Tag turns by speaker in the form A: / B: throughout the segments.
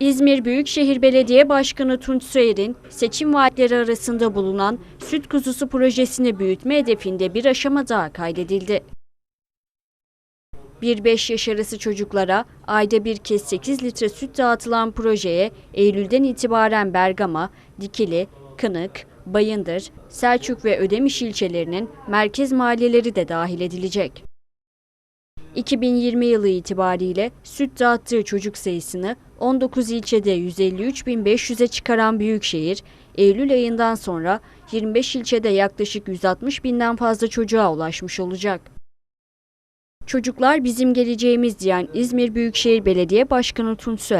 A: İzmir Büyükşehir Belediye Başkanı Tunç Soyer'in seçim vaatleri arasında bulunan süt kuzusu projesini büyütme hedefinde bir aşama daha kaydedildi. 1-5 yaş arası çocuklara ayda bir kez 8 litre süt dağıtılan projeye Eylül'den itibaren Bergama, Dikili, Kınık, Bayındır, Selçuk ve Ödemiş ilçelerinin merkez mahalleleri de dahil edilecek. 2020 yılı itibariyle süt dağıttığı çocuk sayısını 19 ilçede 153.500'e çıkaran Büyükşehir, Eylül ayından sonra 25 ilçede yaklaşık 160 binden fazla çocuğa ulaşmış olacak. Çocuklar bizim geleceğimiz diyen İzmir Büyükşehir Belediye Başkanı Tunç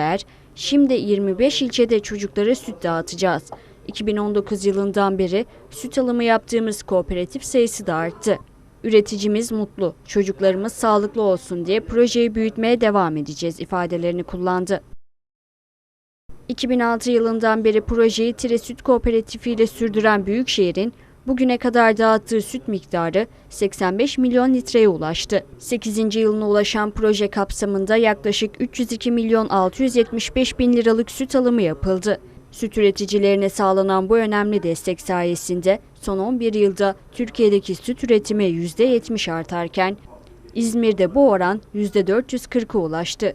A: şimdi 25 ilçede çocuklara süt dağıtacağız. 2019 yılından beri süt alımı yaptığımız kooperatif sayısı da arttı. Üreticimiz mutlu, çocuklarımız sağlıklı olsun diye projeyi büyütmeye devam edeceğiz ifadelerini kullandı. 2006 yılından beri projeyi Tire Süt Kooperatifi ile sürdüren Büyükşehir'in bugüne kadar dağıttığı süt miktarı 85 milyon litreye ulaştı. 8. yılına ulaşan proje kapsamında yaklaşık 302 milyon 675 bin liralık süt alımı yapıldı. Süt üreticilerine sağlanan bu önemli destek sayesinde son 11 yılda Türkiye'deki süt üretimi %70 artarken İzmir'de bu oran %440'a ulaştı.